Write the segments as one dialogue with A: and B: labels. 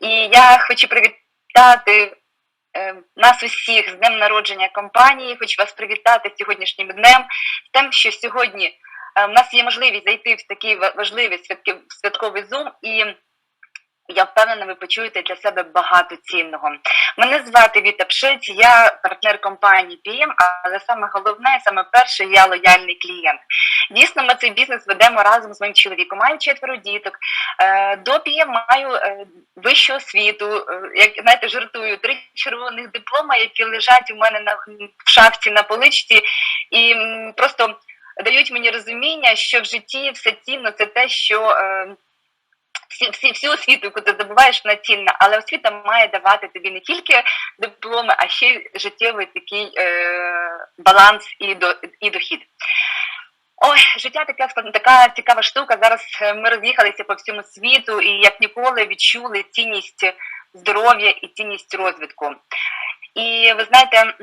A: І я хочу привітати е, нас усіх з днем народження компанії. Хочу вас привітати сьогоднішнім днем, з тим, що сьогодні е, в нас є можливість зайти в такий ва- важливий святковий зум і. Я впевнена, ви почуєте для себе багато цінного. Мене звати Віта Пшиць, я партнер компанії PM, але саме головне, саме перше, я лояльний клієнт. Дійсно, ми цей бізнес ведемо разом з моїм чоловіком. Маю четверо діток. Е, До PM маю е, вищу освіту. Е, Як знаєте, жартую, три червоних диплома, які лежать у мене на в шафці на поличці, і просто дають мені розуміння, що в житті все цінно, це те, що. Всі, всі, всю освіту, яку ти здобуваєш, вона цінна, але освіта має давати тобі не тільки дипломи, а ще й життєвий такий е, баланс і, до, і дохід. Ой, життя така така цікава штука. Зараз е, ми роз'їхалися по всьому світу і як ніколи відчули цінність здоров'я і цінність розвитку. І ви знаєте,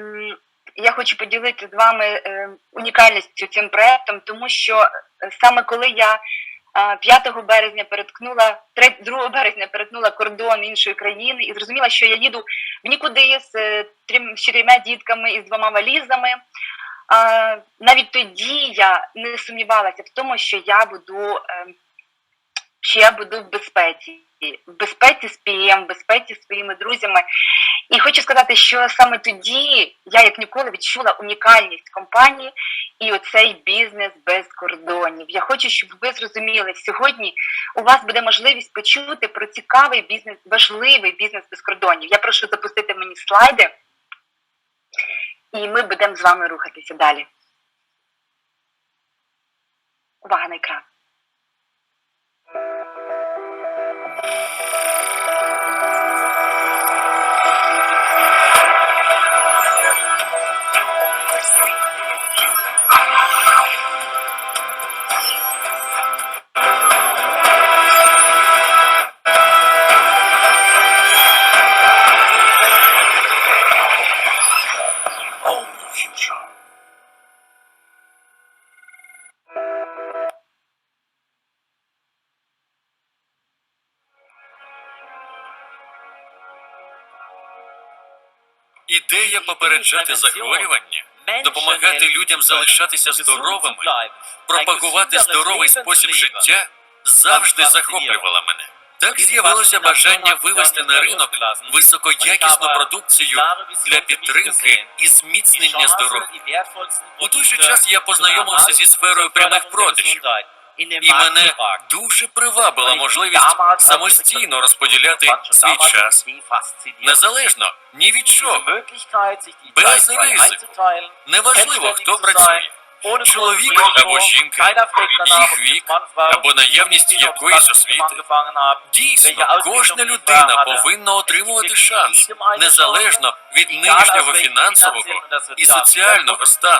A: я хочу поділитися з вами е, унікальністю цим проектом, тому що е, саме коли я 5 березня переткнула 3, 2 березня перетнула кордон іншої країни і зрозуміла, що я їду в нікуди з е, з чотирма дітками і з двома валізами. Навіть тоді я не сумнівалася в тому, що я буду, е, що я буду в безпеці, в безпеці з ПІМ, в безпеці з своїми друзями. І хочу сказати, що саме тоді я як ніколи відчула унікальність компанії і оцей бізнес без кордонів. Я хочу, щоб ви зрозуміли, сьогодні у вас буде можливість почути про цікавий бізнес, важливий бізнес без кордонів. Я прошу запустити мені слайди, і ми будемо з вами рухатися далі. Увага на екран.
B: Ідея попереджати захворювання, допомагати людям залишатися здоровими, пропагувати здоровий спосіб життя завжди захоплювала мене. Так з'явилося бажання вивести на ринок високоякісну продукцію для підтримки і зміцнення здоров'я. У той же час я познайомився зі сферою прямих продажів, і мене дуже привабила можливість самостійно розподіляти свій час, незалежно ні від чого.
C: без ризику.
B: Неважливо, хто працює. Чоловік або жінка, їх вік або наявність якоїсь освіти. Дійсно, кожна людина повинна отримувати шанс, незалежно від нинішнього фінансового і соціального стану.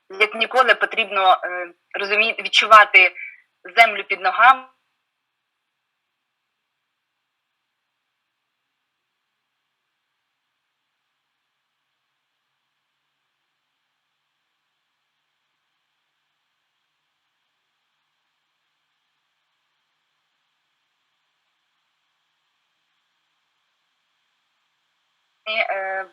A: як ніколи потрібно е, розуміти відчувати землю під ногами. Е,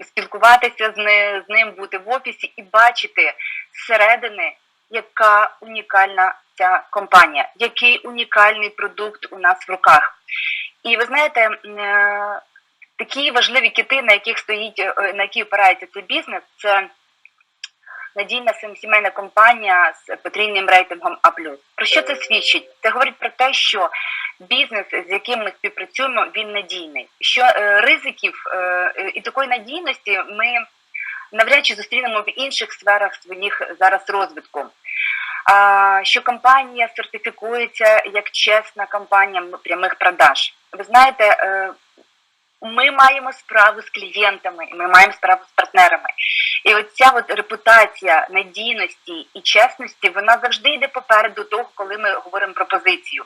A: спілкуватися з, не, з ним, бути в офісі і бачити зсередини, яка унікальна ця компанія, який унікальний продукт у нас в руках. І ви знаєте, е, такі важливі кити, на яких стоїть, е, на які опирається цей бізнес, це надійна сім- сімейна компанія з потрійним рейтингом А. Про що це свідчить? Це говорить про те, що бізнес, з яким ми співпрацюємо, він надійний. Що е, ризиків е, і такої надійності ми навряд чи зустрінемо в інших сферах своїх зараз розвитку. Що компанія сертифікується як чесна компанія прямих продаж. Ви знаєте, е, ми маємо справу з клієнтами, ми маємо справу з партнерами. І оця от репутація надійності і чесності, вона завжди йде попереду того, коли ми говоримо про позицію.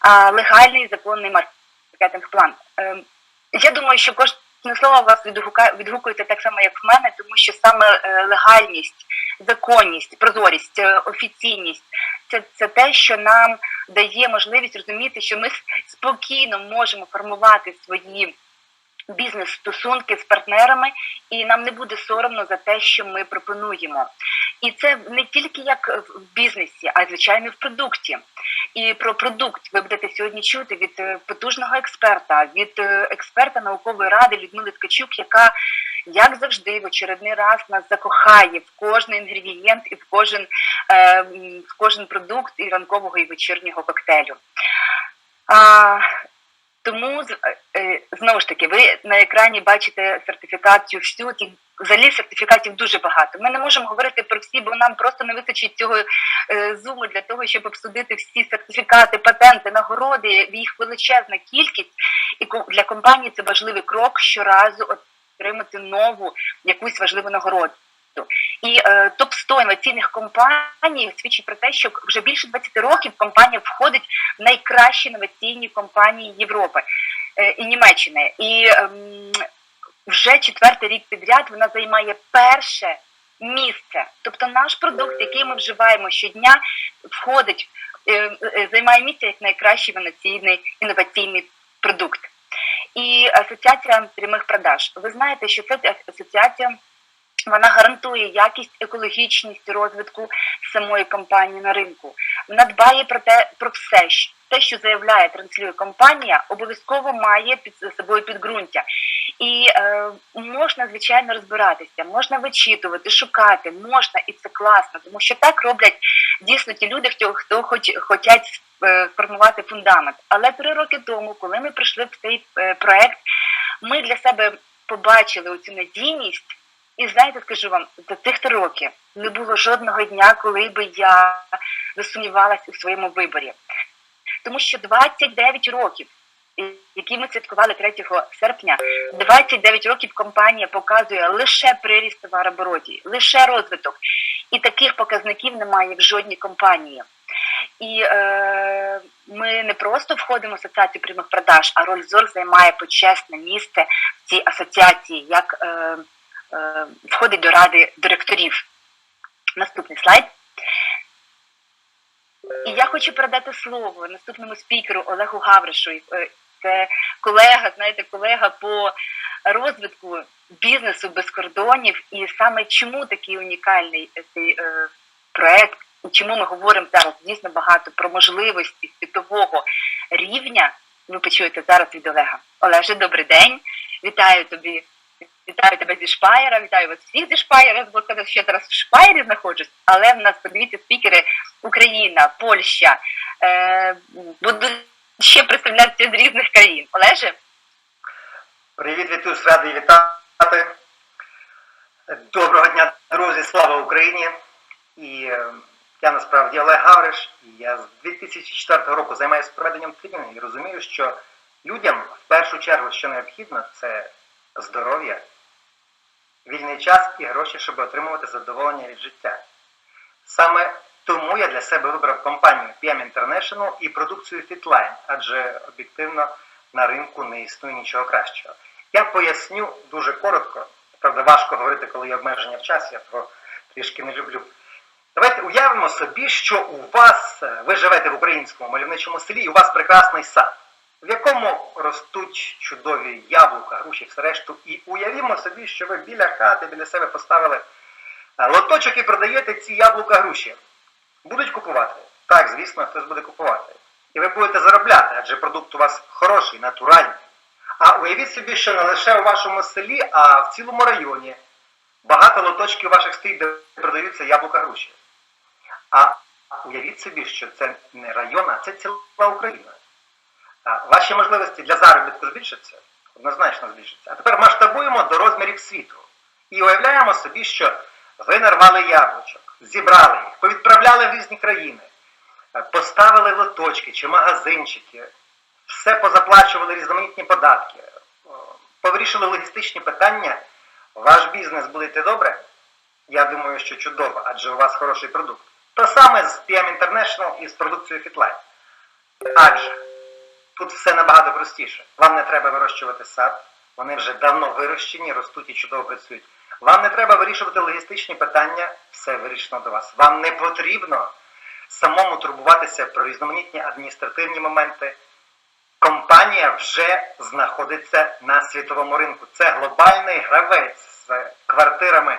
A: А, легальний законний маркетинг план. Е, я думаю, що кожне слово вас відгука- відгукується так само, як в мене, тому що саме е, легальність, законність, прозорість, е, офіційність це, це те, що нам дає можливість розуміти, що ми спокійно можемо формувати свої бізнес-стосунки з партнерами, і нам не буде соромно за те, що ми пропонуємо. І це не тільки як в бізнесі, а й звичайно в продукті. І про продукт ви будете сьогодні чути від е, потужного експерта, від е, експерта наукової ради Людмили Ткачук, яка як завжди в очередний раз нас закохає в кожний інгредієнт і в кожен, е, в кожен продукт і ранкового і вечірнього коктейлю. А, тому знову ж таки, ви на екрані бачите сертифікацію всю. Взагалі сертифікатів дуже багато. Ми не можемо говорити про всі, бо нам просто не вистачить цього е, зуму для того, щоб обсудити всі сертифікати, патенти, нагороди, їх величезна кількість. І для компанії це важливий крок щоразу отримати нову якусь важливу нагороду. І е, топ 100 інноваційних компаній свідчить про те, що вже більше 20 років компанія входить в найкращі інноваційні компанії Європи е, і Німеччини. І ем, вже четвертий рік підряд вона займає перше місце. Тобто наш продукт, який ми вживаємо щодня, входить, е, е, займає місце як найкращий інноваційний інноваційний продукт. І асоціація прямих продаж. Ви знаєте, що це асоціація. Вона гарантує якість, екологічність розвитку самої компанії на ринку. Вона дбає про те про все, те, що заявляє, транслює компанія, обов'язково має під собою підґрунтя. І е, можна звичайно розбиратися, можна вичитувати, шукати, можна, і це класно, тому що так роблять дійсно ті люди, хто хто хоч хочуть е, формувати фундамент. Але три роки тому, коли ми прийшли в цей е, проект, ми для себе побачили оцю надійність. І знаєте, скажу вам, за цих три роки не було жодного дня, коли би я засумнівалась у своєму виборі. Тому що 29 років, які ми святкували 3 серпня, 29 років компанія показує лише приріст товарооборотів, лише розвиток. І таких показників немає в жодній компанії. І е, ми не просто входимо в асоціацію прямих продаж, а роль ЗОР займає почесне місце в цій асоціації, як е, е, входить до ради директорів. Наступний слайд. І я хочу передати слово наступному спікеру Олегу Гавришу. Е, Це колега, знаєте, колега по розвитку бізнесу без кордонів. І саме чому такий унікальний цей е, проект, і чому ми говоримо зараз дійсно багато про можливості світового рівня. Ви почуєте зараз від Олега. Олеже, добрий день. Вітаю тобі. Вітаю тебе зі Шпаєра, вітаю вас всіх зі Шпаєра, бо сказав, що зараз в Шпаєрі знаходжусь, але в нас, подивіться, спікери Україна, Польща, е, будуть ще представлятися з різних країн. Олеже?
D: Привіт, Вітуш, радий вітати. Доброго дня, друзі, слава Україні! І е, я насправді Олег Гавриш, і я з 2004 року займаюся проведенням тренінгів і розумію, що людям в першу чергу, що необхідно, це здоров'я, вільний час і гроші, щоб отримувати задоволення від життя. Саме тому я для себе вибрав компанію PM International і продукцію Fitline, адже об'єктивно на ринку не існує нічого кращого. Я поясню дуже коротко, правда, важко говорити, коли є обмеження в часі, я того трішки не люблю. Давайте уявимо собі, що у вас, ви живете в українському мальовничому селі, і у вас прекрасний сад. В якому ростуть чудові яблука, груші, все решту. І уявімо собі, що ви біля хати, біля себе поставили е, лоточок і продаєте ці яблука груші. Будуть купувати? Так, звісно, хтось буде купувати. І ви будете заробляти, адже продукт у вас хороший, натуральний. А уявіть собі, що не лише у вашому селі, а в цілому районі багато лоточків ваших стоїть, де продаються яблука груші. А уявіть собі, що це не район, а це ціла Україна. Ваші можливості для заробітку збільшаться? Однозначно збільшаться. А тепер масштабуємо до розмірів світу. І уявляємо собі, що ви нарвали яблучок, зібрали їх, повідправляли в різні країни, е, поставили лоточки чи магазинчики, все позаплачували різноманітні податки, повирішили логістичні питання, ваш бізнес буде йти добре? Я думаю, що чудово, адже у вас хороший продукт. То саме з PM International і з продукцією FitLife. Адже тут все набагато простіше. Вам не треба вирощувати сад, вони вже давно вирощені, ростуть і чудово працюють. Вам не треба вирішувати логістичні питання, все вирішено до вас. Вам не потрібно самому турбуватися про різноманітні адміністративні моменти. Компанія вже знаходиться на світовому ринку. Це глобальний гравець з квартирами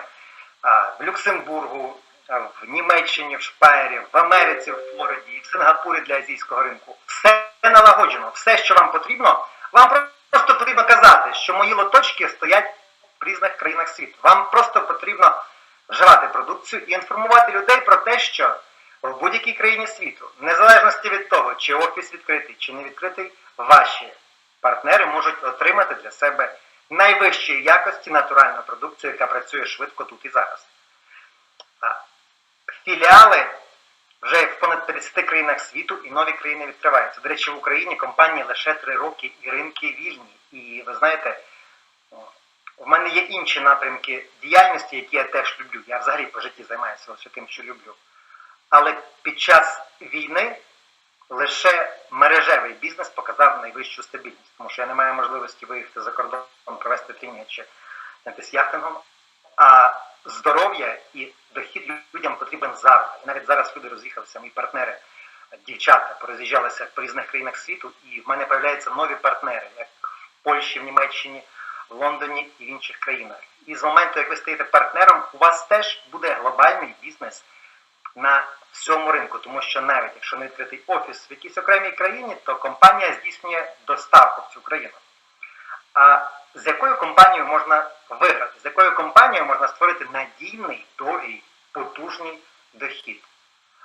D: в Люксембургу, в Німеччині, в Шпайері, в Америці, в Флориді, в Сингапурі для азійського ринку. Все налагоджено, все, що вам потрібно. Вам просто потрібно казати, що мої лоточки стоять в різних країнах світу. Вам просто потрібно вживати продукцію і інформувати людей про те, що в будь-якій країні світу, незалежності від того, чи офіс відкритий, чи не відкритий, ваші партнери можуть отримати для себе найвищої якості натуральну продукцію, яка працює швидко тут і зараз. Філіали вже в понад 50 країнах світу і нові країни відкриваються. До речі, в Україні компанії лише 3 роки і ринки вільні. І ви знаєте, в мене є інші напрямки діяльності, які я теж люблю. Я взагалі по житті займаюся лише тим, що люблю. Але під час війни лише мережевий бізнес показав найвищу стабільність, тому що я не маю можливості виїхати за кордон, провести тренінг чи яхтингом. А здоров'я і дохід людям потрібен зараз. І навіть зараз люди роз'їхалися, мої партнери, дівчата пороз'їжджалися по різних країнах світу, і в мене з'являються нові партнери, як в Польщі, в Німеччині, в Лондоні і в інших країнах. І з моменту, як ви стаєте партнером, у вас теж буде глобальний бізнес на всьому ринку, тому що навіть якщо не відкритий офіс в якійсь окремій країні, то компанія здійснює доставку в цю країну. А з якою компанією можна виграти? З якою компанією можна створити надійний, довгий, потужний дохід?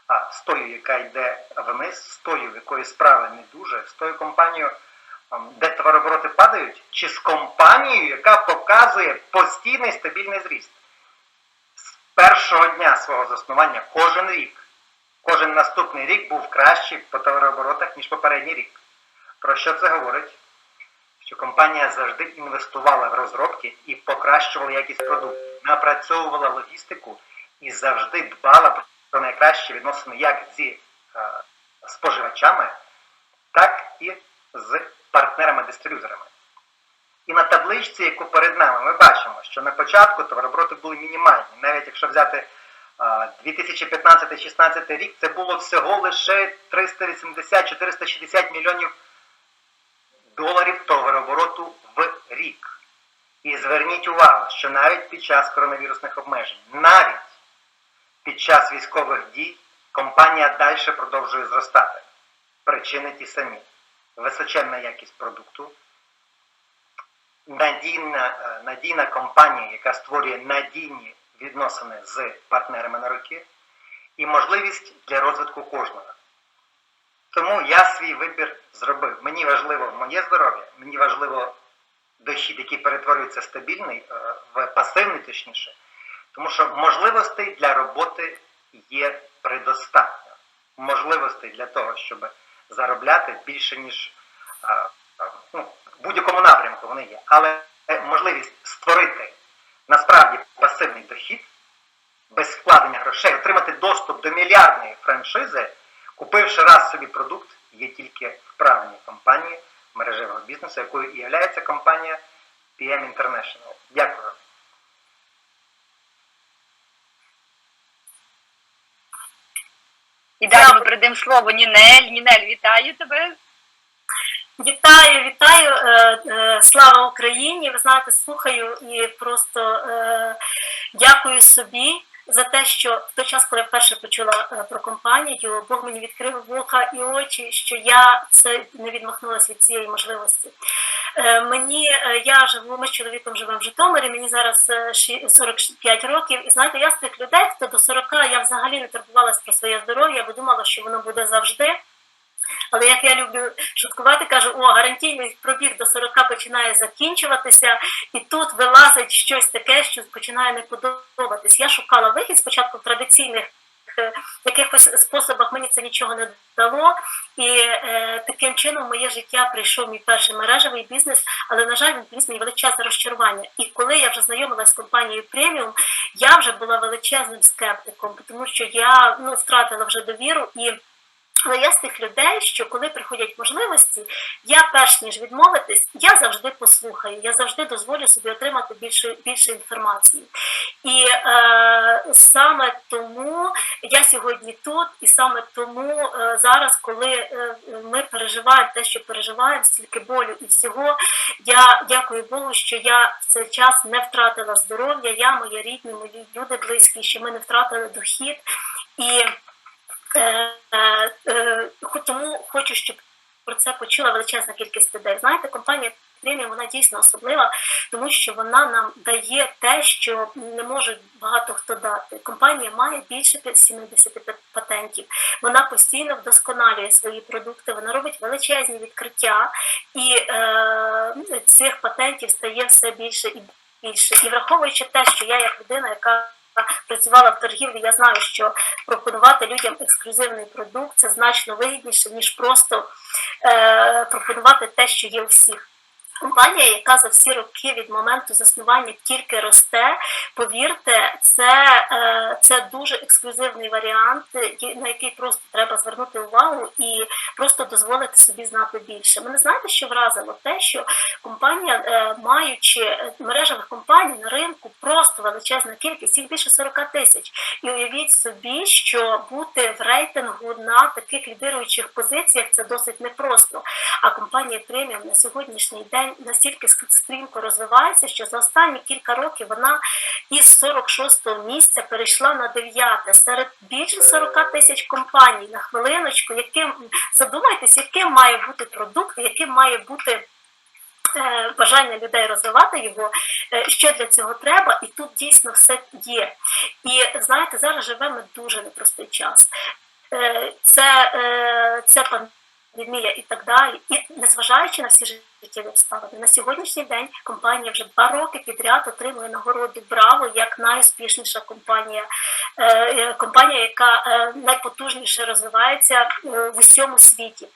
D: А з тою, яка йде вниз, з тою, в якої справи не дуже, з тою компанією, ем, де товарообороти падають, чи з компанією, яка показує постійний стабільний зріст? З першого дня свого заснування кожен рік, кожен наступний рік був кращий по товарооборотах, ніж попередній рік. Про що це говорить? Що компанія завжди інвестувала в розробки і покращувала якість продукту, напрацьовувала логістику і завжди дбала про найкращі відносини як зі е, споживачами, так і з партнерами-дистриб'юторами. І на табличці, яку перед нами, ми бачимо, що на початку товарообороти були мінімальні. Навіть якщо взяти 2015-16 рік, це було всього лише 380-460 мільйонів доларів товарообороту в рік. І зверніть увагу, що навіть під час коронавірусних обмежень, навіть під час військових дій, компанія далі продовжує зростати. Причини ті самі. Височенна якість продукту, надійна, е, надійна компанія, яка створює надійні відносини з партнерами на роки, і можливість для розвитку кожного. Тому я свій вибір зробив. Мені важливо моє здоров'я, мені важливо дохід, який перетворюється стабільний, е, в пасивний точніше. Тому що можливостей для роботи є предостатньо. Можливостей для того, щоб заробляти більше, ніж е, ну, в будь-якому напрямку вони є. Але можливість створити насправді пасивний дохід без вкладення грошей, отримати доступ до мільярдної франшизи, купивши раз собі продукт, є тільки в правильній компанії мережевого бізнесу, якою і є компанія PM International. Дякую.
A: І далі ми передаємо слово Нінель. Нінель, вітаю тебе.
E: Вітаю, вітаю, е, е, слава Україні! Ви знаєте, слухаю і просто е, дякую собі за те, що в той час, коли я вперше почула е, про компанію, Бог мені відкрив вуха і очі, що я це не відмахнулася від цієї можливості. Е, мені е, я живу, ми з чоловіком живемо в Житомирі, мені зараз е, ші- 45 років, і знаєте, я з тих людей, хто до 40 я взагалі не турбувалася про своє здоров'я, бо думала, що воно буде завжди. Але як я люблю шуткувати, кажу, о, гарантійний пробіг до 40 починає закінчуватися, і тут вилазить щось таке, що починає не подобатись. Я шукала вихід спочатку в традиційних е, якихось способах, мені це нічого не дало. І е, таким чином в моє життя прийшов мій перший мережевий бізнес, але, на жаль, він приніс мені величезне розчарування. І коли я вже знайомилася з компанією преміум, я вже була величезним скептиком, тому що я ну, втратила вже довіру і. Але я з тих людей, що коли приходять можливості, я перш ніж відмовитись, я завжди послухаю, я завжди дозволю собі отримати більше, більше інформації. І е, саме тому я сьогодні тут, і саме тому е, зараз, коли е, ми переживаємо те, що переживаємо, стільки болю і всього, я дякую Богу, що я в цей час не втратила здоров'я, я, мої рідні, мої люди близькі, що ми не втратили дохід. І тому хочу, щоб про це почула величезна кількість людей. Знаєте, компанія преміум вона дійсно особлива, тому що вона нам дає те, що не може багато хто дати. Компанія має більше 70 патентів. Вона постійно вдосконалює свої продукти, вона робить величезні відкриття, і е, цих патентів стає все більше і більше. І враховуючи те, що я як людина, яка працювала в торгівлі, я знаю, що пропонувати людям ексклюзивний продукт це значно вигідніше, ніж просто е, пропонувати те, що є у всіх. Компанія, яка за всі роки від моменту заснування тільки росте, повірте, це, е, це дуже ексклюзивний варіант, на який просто треба звернути увагу і просто дозволити собі знати більше. Мене знаєте, що вразило те, що компанія, е, маючи мережевих компаній на ринку, просто величезна кількість, їх більше 40 тисяч. І уявіть собі, що бути в рейтингу на таких лідируючих позиціях це досить непросто. А компанія преміум на сьогоднішній день настільки стрімко розвивається, що за останні кілька років вона із 46-го місця перейшла на 9 серед більше 40 тисяч компаній на хвилиночку, яким задумайтесь, яким має бути продукт, яким має бути. е, Бажання людей розвивати його, е, що для цього треба, і тут дійсно все є. І знаєте, зараз живемо дуже непростий час. Е, Це, це пандемія і так далі. І незважаючи на всі життєві обставини, на сьогоднішній день компанія вже два роки підряд отримує нагороду Браво як найуспішніша компанія, е, е, компанія, яка е, найпотужніше розвивається в усьому світі.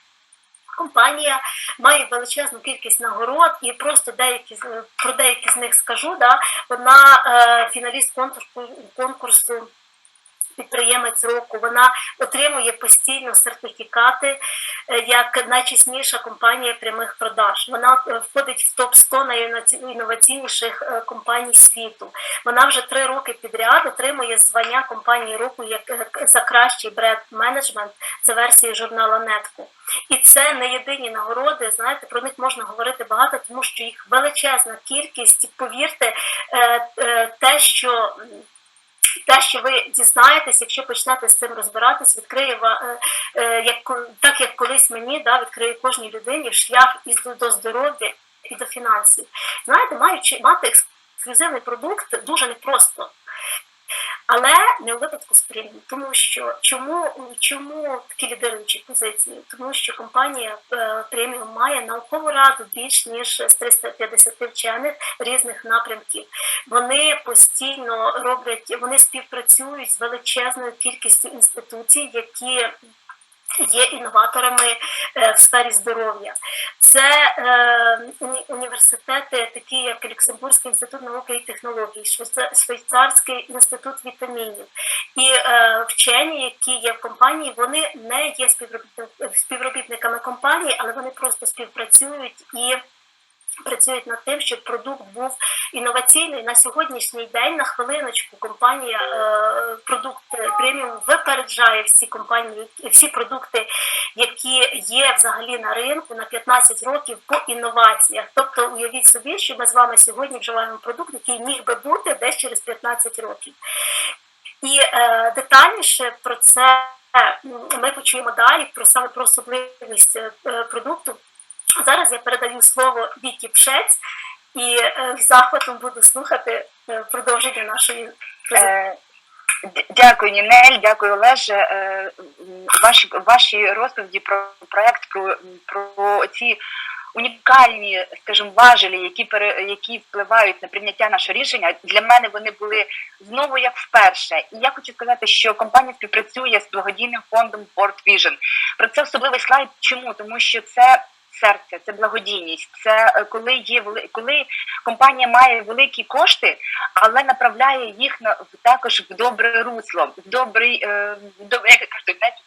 E: Компанія має величезну кількість нагород, і просто деякі про деякі з них скажу. Да, вона фіналіст конкурсу, конкурсу підприємець року. Вона отримує постійно сертифікати е, як найчесніша компанія прямих продаж. Вона е, входить в топ 100 найінноваційніших е, компаній світу. Вона вже три роки підряд отримує звання компанії року як за кращий бренд менеджмент за версією журнала Нетку. І це не єдині нагороди. Знаєте, про них можна говорити багато, тому що їх величезна кількість. Повірте, те, що те, що ви дізнаєтесь, якщо почнете з цим розбиратись, відкриє е, е, як так, як колись мені да, відкриє кожній людині шлях і до- до здоров'я і до фінансів. Знаєте, маючи мати ексклюзивний продукт дуже непросто. Але не у випадку з преміум. Тому що чому, чому такі лідируючі позиції? Тому що компанія е, преміум має наукову раду більш ніж з 350 вчених різних напрямків. Вони постійно роблять, вони співпрацюють з величезною кількістю інституцій, які є інноваторами е, в сфері здоров'я. Це е, університети, такі як Люксембурзький інститут науки і технологій, Швейцарський інститут вітамінів. І е, вчені, які є в компанії, вони не є співробітник- співробітниками компанії, але вони просто співпрацюють і працюють над тим, щоб продукт був інноваційний. На сьогоднішній день, на хвилиночку, компанія е, продукт преміум випереджає всі компанії, всі продукти, які є взагалі на ринку на 15 років по інноваціях. Тобто, уявіть собі, що ми з вами сьогодні вживаємо продукт, який міг би бути десь через 15 років. І е, детальніше про це ми почуємо далі, про саме про особливість е, продукту. Зараз я передаю слово Вікі Пшець і е, з захватом буду слухати е, продовження нашої презентації.
A: Е, Дякую, Нінель, дякую, Олеже. Ваші, ваші розповіді про проект, про, про ці унікальні, скажімо, важелі, які, пере, які впливають на прийняття нашого рішення, для мене вони були знову як вперше. І я хочу сказати, що компанія співпрацює з благодійним фондом World Vision. Про це особливий слайд. Чому? Тому що це серце, це благодійність, це е, коли є коли компанія має великі кошти, але направляє їх на також в добре русло, в добрий, е, в добре, як кажуть,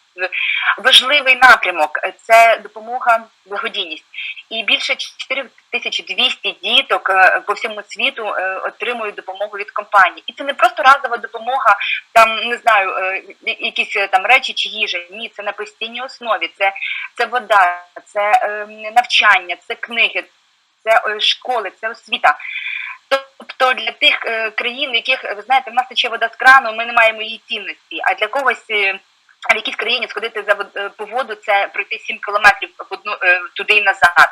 A: важливий напрямок. Це допомога, благодійність. І більше 4200 діток е, по всьому світу е, отримують допомогу від компанії. І це не просто разова допомога, там не знаю, е, якісь там речі чи їжа. Ні, це на постійній основі. Це, це вода, це е, навчання, це книги, це школи, це освіта. Тобто для тих країн, в яких ви знаєте, в нас тече вода з крану, ми не маємо її цінності. А для когось в якійсь країні сходити за е, по воду це пройти 7 кілометрів одну е, туди і назад.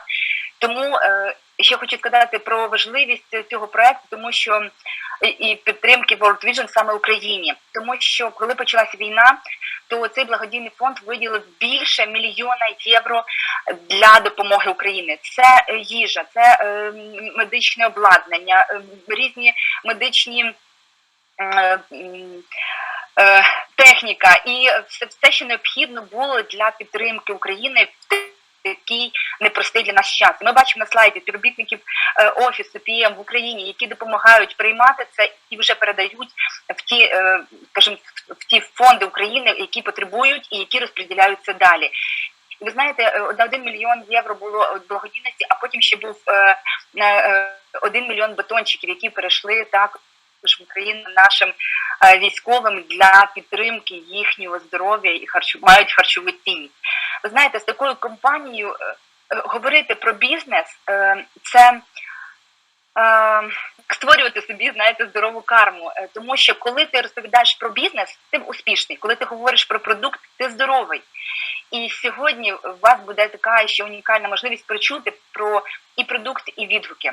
A: Тому е, ще хочу сказати про важливість цього проекту, тому що і- підтримки World Vision саме Україні, тому що коли почалася війна, то цей благодійний фонд виділив більше мільйона євро для допомоги Україні. Це їжа, це медичне обладнання, різні медичні. Техніка і все, все, що необхідно було для підтримки України в такий непростий для нас час. Ми бачимо на слайді співробітників е, офісу PM в Україні, які допомагають приймати це і вже передають в ті, е, скажімо, в ті фонди України, які потребують і які розподіляються далі. Ви знаєте, е, на один мільйон євро було благодійності, а потім ще був е, один мільйон батончиків, які перейшли також в Україну нашим е, військовим для підтримки їхнього здоров'я і харчу мають харчову цінність. Ви знаєте, з такою компанією е, е, говорити про бізнес це. Створювати собі, знаєте, здорову карму, тому що коли ти розповідаєш про бізнес, ти успішний. Коли ти говориш про продукт, ти здоровий. І сьогодні у вас буде така ще унікальна можливість почути про і продукт, і відгуки.